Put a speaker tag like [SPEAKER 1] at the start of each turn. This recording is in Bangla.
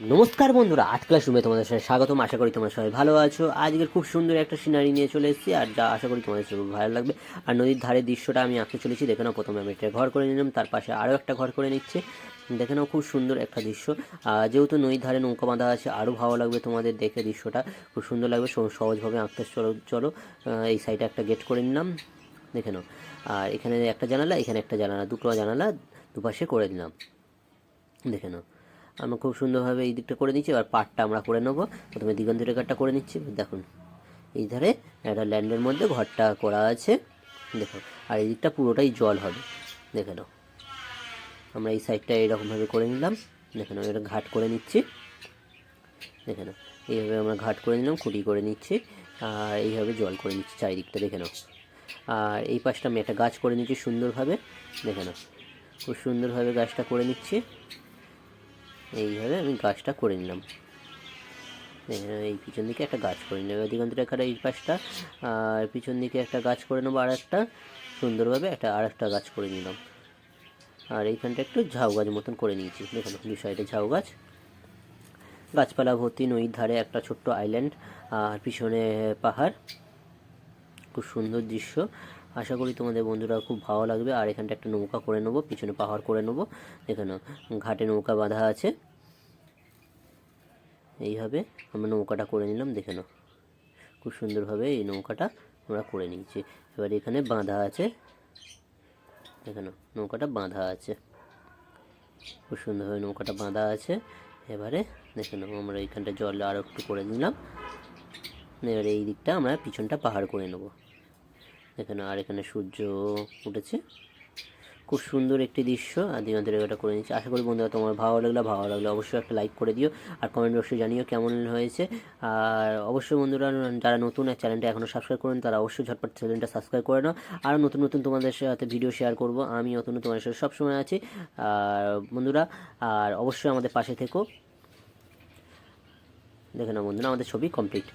[SPEAKER 1] নমস্কার বন্ধুরা, আট ক্লাস রুমে তোমাদের সাথে স্বাগতম। আশা করি তোমরা সবাই ভালো আছো। আজকের খুব সুন্দর একটা সিনারি নিয়ে চলে এসেছি, আর যা আশা করি তোমাদের সবাই ভালো লাগবে। আর নদীর ধারে দৃশ্যটা আমি আঁকতে চলেছি, দেখে নাও প্রথমে আমি একটা ঘর করে নিলাম, তার পাশে আরও একটা ঘর করে নিচ্ছে। দেখে নাও খুব সুন্দর একটা দৃশ্য। যেহেতু নদীর ধারে নৌকা বাঁধা আছে, আরও ভালো লাগবে তোমাদের দেখে দৃশ্যটা। খুব সুন্দর লাগবে সহজভাবে আঁকতে চলো চলো। এই সাইডে একটা গেট করে নিলাম, দেখে নাও। আর এখানে একটা জানালা, এখানে একটা জানালা, দুটো জানালা দুপাশে করে দিলাম দেখে নাও। আমরা খুব সুন্দরভাবে এই দিকটা করে নিচ্ছি এবার পাটটা আমরা করে নেব। প্রথমে দিগন্ত রেখাটা করে নিচ্ছি দেখুন। এই ধারে একটা ল্যান্ডের মধ্যে ঘরটা করা আছে, দেখো। আর এই দিকটা পুরোটাই জল হবে, দেখে নাও। আমরা এই সাইডটা এরকমভাবে করে নিলাম, দেখে নাও এটা ঘাট করে নিচ্ছি। দেখে নাও, এইভাবে আমরা ঘাট করে নিলাম, খুঁটি করে নিচ্ছি, আর এইভাবে জল করে নিচ্ছি চারিদিকটা, দেখে নাও। আর এই পাশটা আমি একটা গাছ করে নিচ্ছি সুন্দরভাবে, দেখে নাও। খুব সুন্দরভাবে গাছটা করে নিচ্ছি। এইভাবে আমি গাছটা করে নিলাম। এই- পিছন দিকে একটা গাছ করে নিলাম। দিগন্ত রেখাটা এই পাশটা, আর পিছন দিকে একটা গাছ করে নেব আর একটা সুন্দরভাবে একটা আর একটা গাছ করে নিলাম। আর এইখানটা একটু ঝাউ গাছ মতন করে নিয়েছি। দেখুন দু সাইডে ঝাউ গাছ। গাছপালা ভর্তি, নদীর ধারে একটা ছোট্ট আইল্যান্ড আর পিছনে পাহাড়। খুব সুন্দর দৃশ্য। আশা করি তোমাদের বন্ধুরা খুব ভালো লাগবে। আর এখানটা একটা নৌকা করে নেব, পিছনে পাহাড় করে নেব। এখানে ঘাটে নৌকা বাঁধা আছে। এইভাবে আমরা নৌকাটা করে নিলাম, দেখে নাও। খুব সুন্দরভাবে এই নৌকাটা আমরা করে নিয়েছি। এবার এখানে বাঁধা আছে। দেখে নাও, নৌকাটা বাঁধা আছে। খুব সুন্দরভাবে নৌকাটা বাঁধা আছে। এবারে দেখে নাও, আমরা এইখানটা জল আরও একটু করে নিলাম। এবারে এই দিকটা আমরা পিছনটা পাহাড় করে নেব। এখানে আর এখানে সূর্য উঠেছে। খুব সুন্দর একটি দৃশ্য। আর দিগন্তের রেখাটা করে নিচ্ছি আশা করি বন্ধুরা তোমার ভালো লাগলে। ভালো লাগলে অবশ্যই একটা লাইক করে দিও আর কমেন্ট বক্সে জানিও কেমন হয়েছে। আর অবশ্যই বন্ধুরা, যারা নতুন এক চ্যানেলটা এখনও সাবস্ক্রাইব করেন, তারা অবশ্যই ঝটপট চ্যানেলটা সাবস্ক্রাইব করে নাও। আর নতুন নতুন তোমাদের সাথে ভিডিও শেয়ার করব। আমি নতুন তোমাদের সাথে সবসময় আছি। আর বন্ধুরা, আর অবশ্যই আমাদের পাশে থেকো। দেখে নাও বন্ধুরা, আমাদের ছবি কমপ্লিট